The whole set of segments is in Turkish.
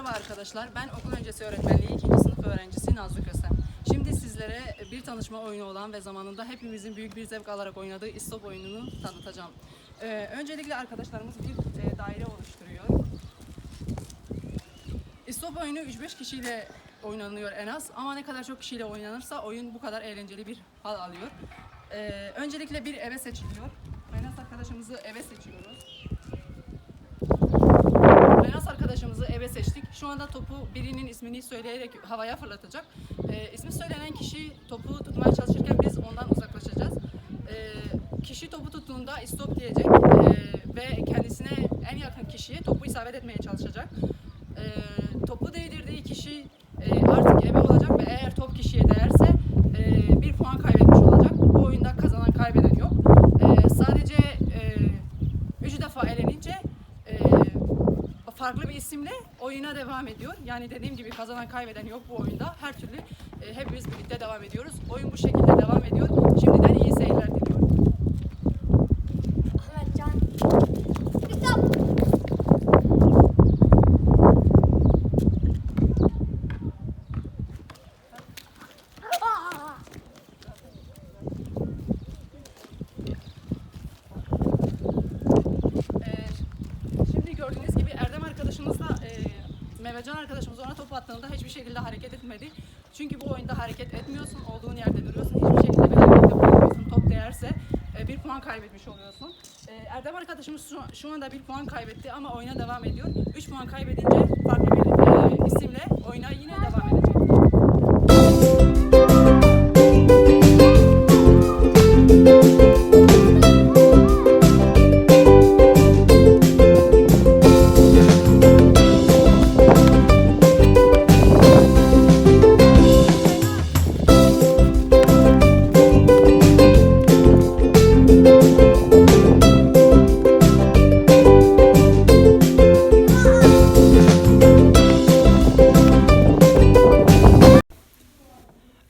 Merhaba arkadaşlar, ben okul öncesi öğretmenliği 2. sınıf öğrencisi Nazlı Kösem. Şimdi sizlere bir tanışma oyunu olan ve zamanında hepimizin büyük bir zevk alarak oynadığı istop oyununu tanıtacağım. Ee, öncelikle arkadaşlarımız bir e, daire oluşturuyor. İstop oyunu 3-5 kişiyle oynanıyor en az ama ne kadar çok kişiyle oynanırsa oyun bu kadar eğlenceli bir hal alıyor. Ee, öncelikle bir eve seçiliyor. Menas arkadaşımızı eve seçiyoruz. Menas arkadaşımızı eve seçtik. Şu anda topu birinin ismini söyleyerek havaya fırlatacak. Ee, ismi söylenen kişi topu tutmaya çalışırken biz ondan uzaklaşacağız. Ee, kişi topu tuttuğunda stop diyecek ee, ve kendisine en yakın kişiye topu isabet etmeye çalışacak. Ee, topu değdirdiği kişi e, artık ebe olacak ve eğer top kişiye değerse e, bir puan kaybetmiş olacak. Bu oyunda kazanan kaybeden yok. Ee, sadece e, üç defa elenince e, farklı bir isimle oyuna devam ediyor. Yani dediğim gibi kazanan kaybeden yok bu oyunda. Her türlü e, hepimiz birlikte devam ediyoruz. Oyun bu şekilde devam ediyor. Şimdiden iyi seyirler diliyorum. Ahmet Can. Stop. Aa! Ee, şimdi gördüğünüz gibi Erdem arkadaşımızla e, Mehmetcan arkadaşımız ona top attığında hiçbir şekilde hareket etmedi. Çünkü bu oyunda hareket etmiyorsun, olduğun yerde duruyorsun. Hiçbir şekilde bir. Top değerse e, bir puan kaybetmiş oluyorsun. E, Erdem arkadaşımız şu, anda bir puan kaybetti ama oyuna devam ediyor. Üç puan kaybedince farklı bir e, isimle oyuna yine devam edecek.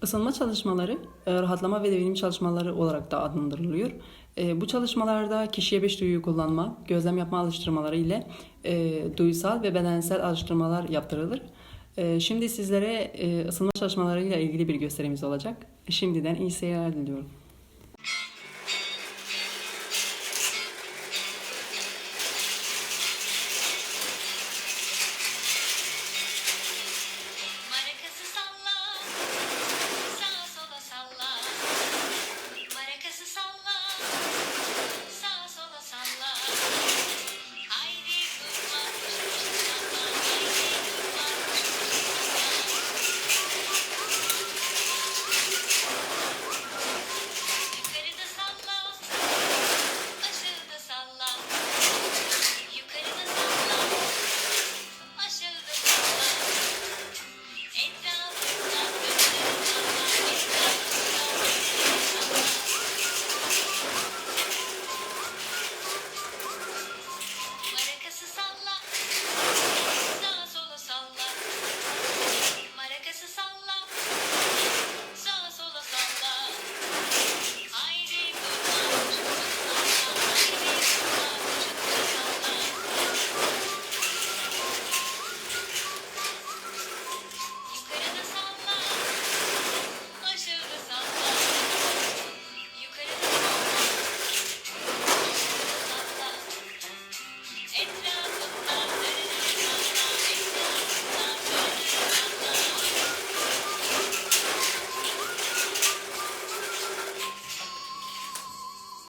Isınma çalışmaları e, rahatlama ve devinim çalışmaları olarak da adlandırılıyor. E, Bu çalışmalarda kişiye beş duyuyu kullanma, gözlem yapma alıştırmaları ile e, duysal ve bedensel alıştırmalar yaptırılır. Şimdi sizlere ısınma çalışmalarıyla ilgili bir gösterimiz olacak. Şimdiden iyi seyirler diliyorum.